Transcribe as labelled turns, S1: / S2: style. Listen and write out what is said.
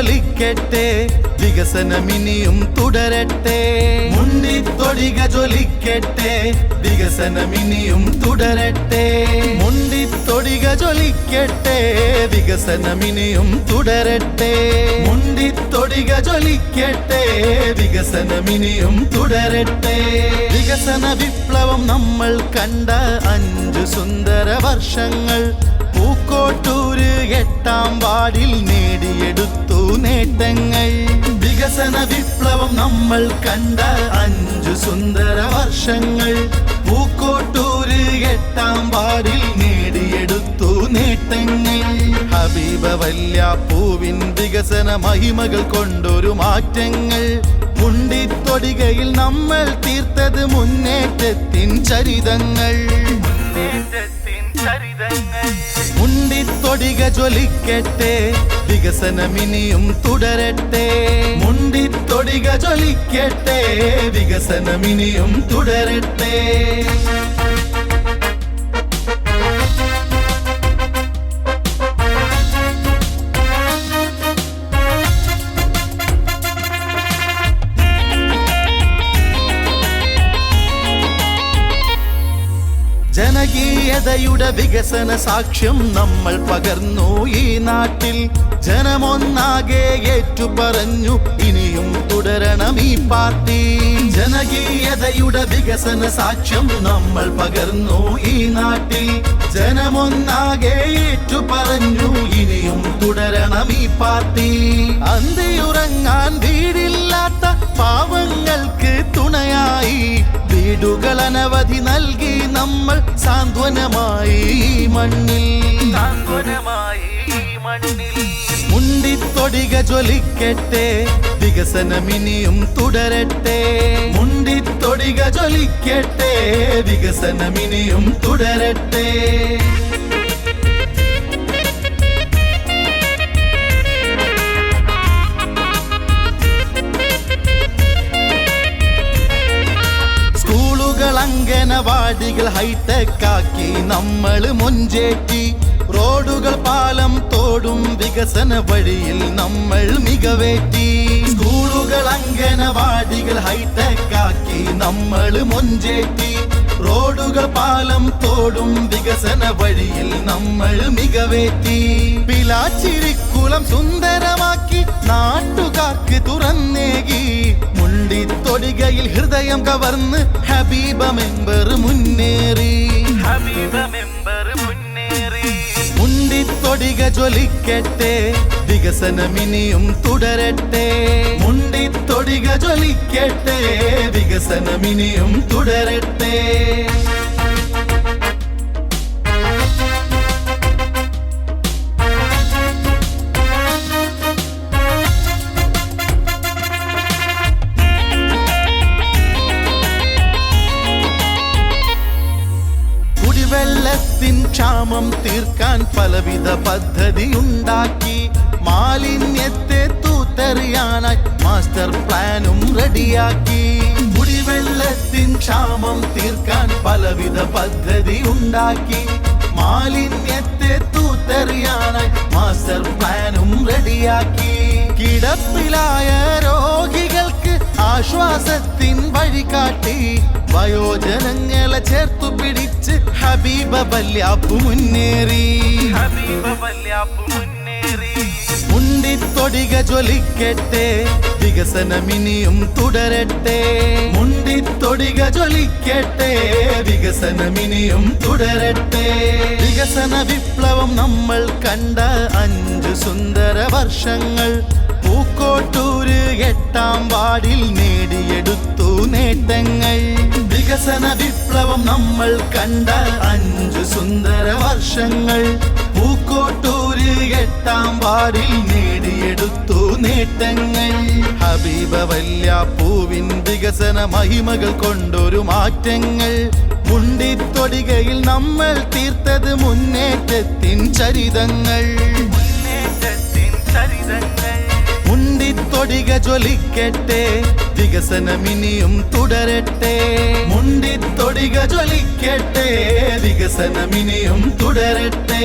S1: ജ്വലിക്കട്ടെ വികസനമിനിയും തുടരട്ടെ. മുണ്ടി തൊടിക ജ്വലിക്കട്ടെ വികസനമിനിയും തുടരട്ടെ. മുണ്ടി തൊടിക ജ്വലിക്കട്ടെ വികസനമിനിയും തുടരട്ടെ. മുണ്ടി തൊടിക ജ്വലിക്കട്ടെ വികസനമിനിയും തുടരട്ടെ. വികസന വിപ്ലവം നമ്മൾ കണ്ട അഞ്ചു സുന്ദര വർഷങ്ങൾ. പൂക്കോട്ടൂര് എട്ടാം വാർഡിൽ നേടിയെടുത്തു നേട്ടങ്ങൾ. വികസന വിപ്ലവം നമ്മൾ കണ്ട അഞ്ചു സുന്ദര വർഷങ്ങൾ. പൂക്കോട്ടൂര് എട്ടാം വാർഡിൽ നേടിയെടുത്തു നേട്ടങ്ങൾ. ഹബീബ വല്യാപ്പൂവിൻ പൂവിൻ വികസന മഹിമകൾ കൊണ്ടൊരു മാറ്റങ്ങൾ. മുണ്ടിത്തൊടികയിൽ നമ്മൾ തീർത്തത് മുന്നേറ്റത്തിൻ ചരിതങ്ങൾ. മുന്നേറ്റത്തിൻ ചരിതങ്ങൾ. മുണ്ടിത്തൊടിക ജ്വലിക്കട്ടെ വികസനമിനിയും തുടരട്ടെ. മുണ്ടിത്തൊടിക ജ്വലിക്കട്ടെ വികസനമിനിയും തുടരട്ടെ. ജനകീയതയുടെ വികസന സാക്ഷ്യം നമ്മൾ പകർന്നു ഈ നാട്ടിൽ. ജനമൊന്നാകെ ഏറ്റുപറഞ്ഞു ഇനിയും തുടരണം ഈ പാർട്ടി. ജനകീയതയുടെ വികസന സാക്ഷ്യം നമ്മൾ പകർന്നു ഈ നാട്ടിൽ. ജനമൊന്നാകെ ഏറ്റുപറഞ്ഞു ഇനിയും തുടരണം ഈ പാർട്ടി. അന്തിയുറങ്ങാൻ വീടില്ലാത്ത വീടുകൾ അനവധി നൽകി നമ്മൾ സാന്ത്വനമായി മണ്ണിൽ. സാന്ത്വനമായി മണ്ണിൽ. മുണ്ടിത്തൊടിക ജ്വലിക്കട്ടെ വികസനമിനിയും തുടരട്ടെ. മുണ്ടിത്തൊടിക ജ്വലിക്കട്ടെ വികസനമിനിയും തുടരട്ടെ. അങ്കനവാടികൾ ഹൈടെക്കാക്കി നമ്മൾ മുഞ്ചേറ്റി റോഡുകൾ പാലം തോടും വികസന വഴിയിൽ നമ്മൾ മികവേറ്റി. സ്കൂളുകൾ അങ്കനവാടികൾ ഹൈടെക് ആക്കി നമ്മൾ മുഞ്ചേറ്റി റോഡുകൾ പാലം തോടും വികസന വഴിയിൽ നമ്മൾ മികവേറ്റി. പിലാച്ചിരിക്കുളം സുന്ദരമാക്കി നാട്ടുകാർക്ക് തുറന്നേകി. മുണ്ടിത്തൊടികയിൽ ഹൃദയം കവർന്ന് ഹബീബ മെമ്പർ മുന്നേറി. ഹബീബ മെമ്പർ മുന്നേറി. മുണ്ടിത്തൊടിക ജ്വലിക്കട്ടെ വികസനമിനിയും തുടരട്ടെ. മുണ്ടിത്തൊടിക ജ്വലിക്കട്ടെ വികസനമിനിയും തുടരട്ടെ. കുടിവെള്ളത്തിൻ ക്ഷാമം തീർക്കാൻ പലവിധ പദ്ധതി ഉണ്ടാക്കി മാലിന്യത്തെ തൂത്തെറിയാനായി മാസ്റ്റർ പ്ലാനും റെഡിയാക്കി. കുടിവെള്ളത്തിൻ ക്ഷാമം തീർക്കാൻ പലവിധ പദ്ധതി ഉണ്ടാക്കി മാലിന്യത്തെ തൂത്തെറിയാനായി മാസ്റ്റർ പ്ലാനും റെഡിയാക്കി. കിടപ്പിലായ രോഗികൾക്ക് ആശ്വാസത്തിൻ വഴികാട്ടി. വയോജനങ്ങളെ ചേർത്തു പിടിച്ച് ഹബീബ വല്യാപ്പു മുന്നേറി. മുണ്ടിത്തൊടിക ജ്വലിക്കട്ടെ വികസനമിനിയും തുടരട്ടെ. മുണ്ടിത്തൊടിക ജ്വലിക്കട്ടെ വികസനമിനിയും തുടരട്ടെ. വികസന വിപ്ലവം നമ്മൾ കണ്ട അഞ്ചു സുന്ദര വർഷങ്ങൾ. പൂക്കോട്ടൂര് എട്ടാം വാർഡിൽ നേടിയെടുത്തു നേട്ടങ്ങൾ. വികസന വിപ്ലവം നമ്മൾ കണ്ട അഞ്ചു സുന്ദര വർഷങ്ങൾ. പൂക്കോട്ടൂര് എട്ടാം വാർഡിൽ നേടിയെടുത്തു നേട്ടങ്ങൾ. ഹബീബ വല്യ പൂവിൻ വികസന മഹിമകൾ കൊണ്ടൊരു മാറ്റങ്ങൾ. മുണ്ടിത്തൊടികയിൽ നമ്മൾ തീർത്തത് മുന്നേറ്റത്തിൻ ചരിതങ്ങൾ. ജ്വലിക്കട്ടെ വികസനമിനിയും തുടരട്ടെ. മുണ്ടി തൊടിക ജ്വലിക്കട്ടെ വികസനമിനിയും തുടരട്ടെ.